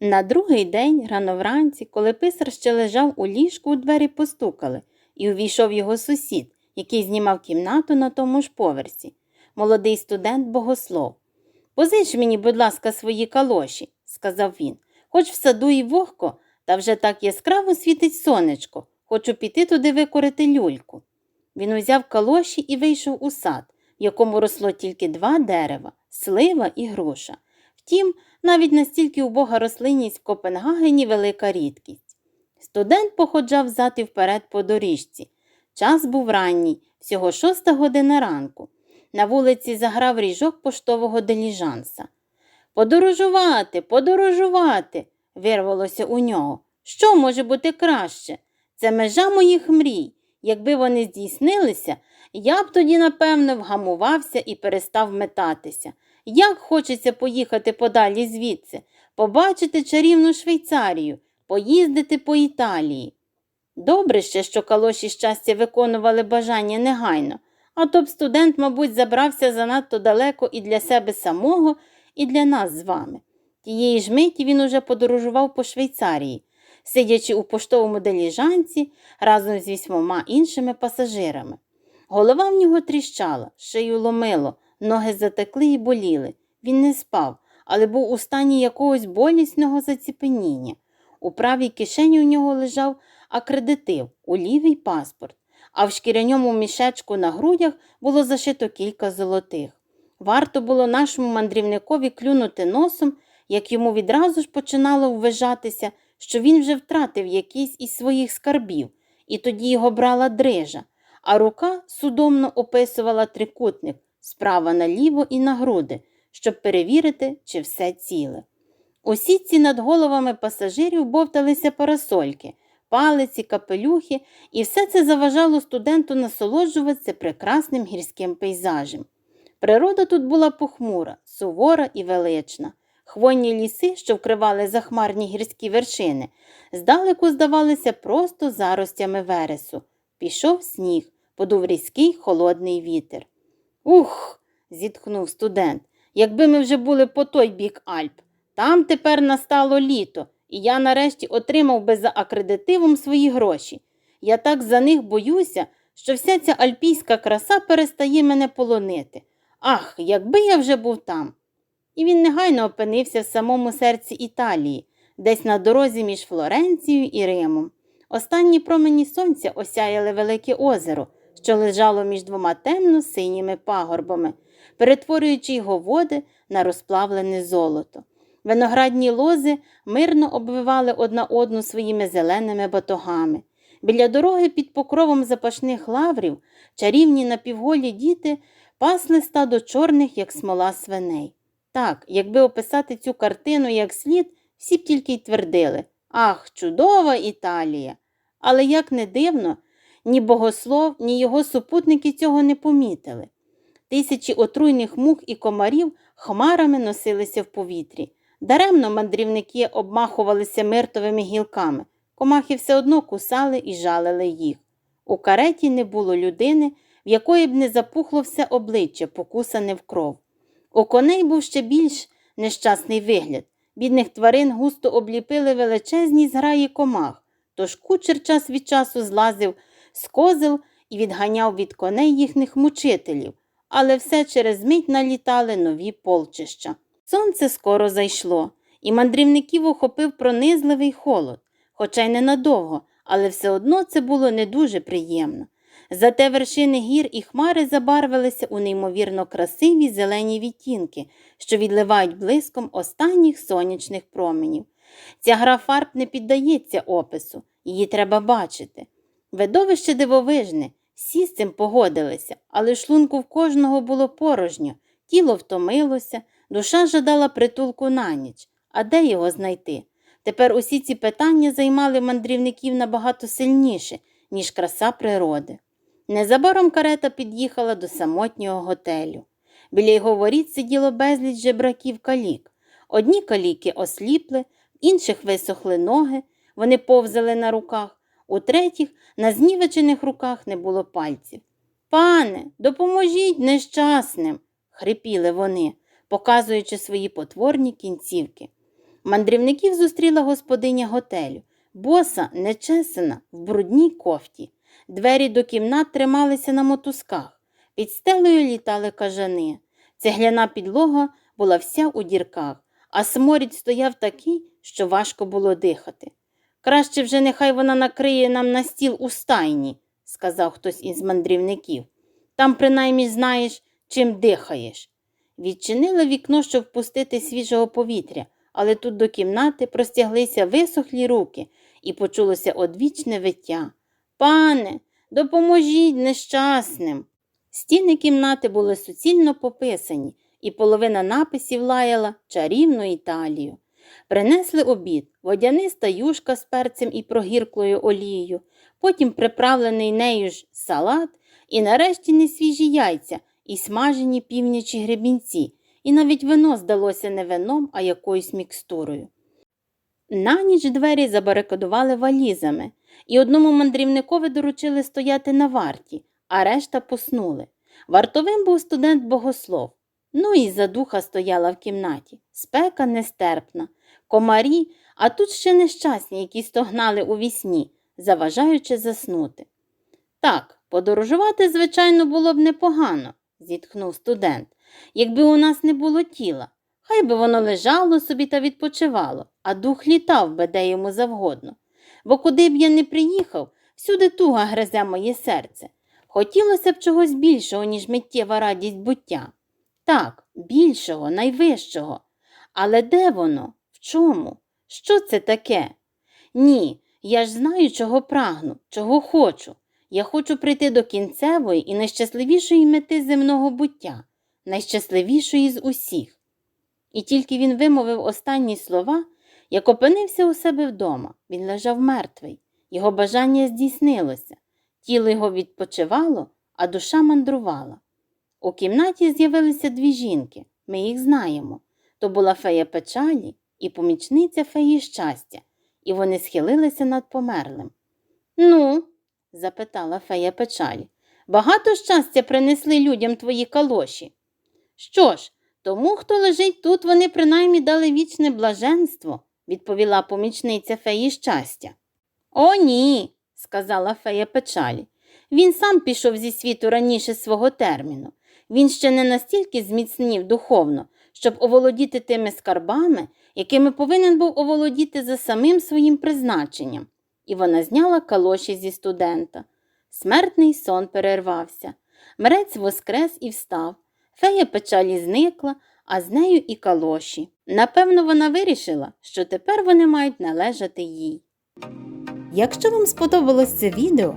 На другий день, рано вранці, коли писар ще лежав у ліжку, у двері постукали, і увійшов його сусід, який знімав кімнату на тому ж поверсі, молодий студент богослов. Позич мені, будь ласка, свої калоші, сказав він, хоч в саду і вогко, та вже так яскраво світить сонечко, хочу піти туди викорити люльку. Він узяв калоші і вийшов у сад, в якому росло тільки два дерева слива і груша. Втім, навіть настільки убога рослинність в Копенгагені велика рідкість. Студент походжав взад і вперед по доріжці. Час був ранній, всього шоста година ранку. На вулиці заграв ріжок поштового деліжанса. Подорожувати, подорожувати, вирвалося у нього. Що може бути краще? Це межа моїх мрій. Якби вони здійснилися, я б тоді, напевно, вгамувався і перестав метатися. Як хочеться поїхати подалі звідси, побачити чарівну Швейцарію, поїздити по Італії. Добре ще, що калоші щастя виконували бажання негайно, а то б студент, мабуть, забрався занадто далеко і для себе самого, і для нас з вами. Тієї ж миті він уже подорожував по Швейцарії, сидячи у поштовому деліжанці разом з вісьмома іншими пасажирами. Голова в нього тріщала, шию ломило, ноги затекли і боліли. Він не спав, але був у стані якогось болісного заціпеніння. У правій кишені у нього лежав акредитив, у лівій паспорт, а в шкіряному мішечку на грудях було зашито кілька золотих. Варто було нашому мандрівникові клюнути носом, як йому відразу ж починало ввижатися, що він вже втратив якийсь із своїх скарбів, і тоді його брала дрижа, а рука судомно описувала трикутник справа наліво і на груди, щоб перевірити, чи все ціле. У сітці над головами пасажирів бовталися парасольки, палиці, капелюхи, і все це заважало студенту насолоджуватися прекрасним гірським пейзажем. Природа тут була похмура, сувора і велична. Хвойні ліси, що вкривали захмарні гірські вершини, здалеку здавалися просто заростями вересу. Пішов сніг, подув різкий холодний вітер. Ух, зітхнув студент, якби ми вже були по той бік Альп. Там тепер настало літо, і я нарешті отримав би за акредитивом свої гроші. Я так за них боюся, що вся ця альпійська краса перестає мене полонити. Ах, якби я вже був там. І він негайно опинився в самому серці Італії, десь на дорозі між Флоренцією і Римом. Останні промені сонця осяяли велике озеро, що лежало між двома темно-синіми пагорбами, перетворюючи його води на розплавлене золото. Виноградні лози мирно обвивали одна одну своїми зеленими батогами. Біля дороги під покровом запашних лаврів чарівні напівголі діти пасли стадо чорних, як смола свиней. Так, якби описати цю картину як слід, всі б тільки й твердили Ах, чудова Італія! Але як не дивно, ні богослов, ні його супутники цього не помітили. Тисячі отруйних мух і комарів хмарами носилися в повітрі. Даремно мандрівники обмахувалися миртовими гілками, комахи все одно кусали і жалили їх. У кареті не було людини, в якої б не запухло все обличчя, покусане в кров. У коней був ще більш нещасний вигляд. Бідних тварин густо обліпили величезні зграї комах, тож кучер час від часу злазив з козел і відганяв від коней їхніх мучителів, але все через мить налітали нові полчища. Сонце скоро зайшло, і мандрівників охопив пронизливий холод, хоча й ненадовго, але все одно це було не дуже приємно. Зате вершини гір і хмари забарвилися у неймовірно красиві зелені відтінки, що відливають блиском останніх сонячних променів. Ця гра фарб не піддається опису, її треба бачити. Видовище дивовижне, всі з цим погодилися, але шлунку в кожного було порожньо, тіло втомилося, душа жадала притулку на ніч. А де його знайти? Тепер усі ці питання займали мандрівників набагато сильніше, ніж краса природи. Незабаром карета під'їхала до самотнього готелю. Біля його воріт сиділо безліч жебраків калік. Одні каліки осліпли, інших висохли ноги, вони повзали на руках, у третіх на знівечених руках не було пальців. Пане, допоможіть нещасним, хрипіли вони, показуючи свої потворні кінцівки. Мандрівників зустріла господиня готелю, боса, нечесана, в брудній кофті. Двері до кімнат трималися на мотузках, під стелею літали кажани. Цегляна підлога була вся у дірках, а сморід стояв такий, що важко було дихати. Краще вже нехай вона накриє нам на стіл у стайні, сказав хтось із мандрівників. Там принаймні знаєш, чим дихаєш. Відчинили вікно, щоб впустити свіжого повітря, але тут до кімнати простяглися висохлі руки і почулося одвічне виття. Пане, допоможіть нещасним. Стіни кімнати були суцільно пописані, і половина написів лаяла чарівну Італію. Принесли обід, водяниста юшка з перцем і прогірклою олією, потім приправлений нею ж салат, і нарешті несвіжі яйця і смажені півнячі гребінці, і навіть вино здалося не вином, а якоюсь мікстурою. На ніч двері забарикадували валізами, і одному мандрівникові доручили стояти на варті, а решта поснули. Вартовим був студент богослов. Ну і задуха стояла в кімнаті. Спека нестерпна, комарі, а тут ще нещасні, які стогнали у вісні, заважаючи заснути. Так, подорожувати, звичайно, було б непогано, зітхнув студент, якби у нас не було тіла. Хай би воно лежало собі та відпочивало, а дух літав би де йому завгодно. Бо куди б я не приїхав, всюди туга гризе моє серце. Хотілося б чогось більшого, ніж миттєва радість буття. Так, більшого, найвищого. Але де воно? В чому? Що це таке? Ні, я ж знаю, чого прагну, чого хочу. Я хочу прийти до кінцевої і найщасливішої мети земного буття, найщасливішої з усіх. І тільки він вимовив останні слова, як опинився у себе вдома. Він лежав мертвий, його бажання здійснилося, тіло його відпочивало, а душа мандрувала. У кімнаті з'явилися дві жінки, ми їх знаємо. То була фея печалі і помічниця феї щастя, і вони схилилися над померлим. Ну, запитала фея печалі, багато щастя принесли людям твої калоші. Що ж, тому, хто лежить тут, вони принаймні дали вічне блаженство, відповіла помічниця феї щастя. О, ні, сказала фея печалі. Він сам пішов зі світу раніше свого терміну. Він ще не настільки зміцнів духовно, щоб оволодіти тими скарбами, якими повинен був оволодіти за самим своїм призначенням. І вона зняла калоші зі студента. Смертний сон перервався. Мрець воскрес і встав. Фея печалі зникла, а з нею і калоші. Напевно, вона вирішила, що тепер вони мають належати їй. Якщо вам сподобалось це відео,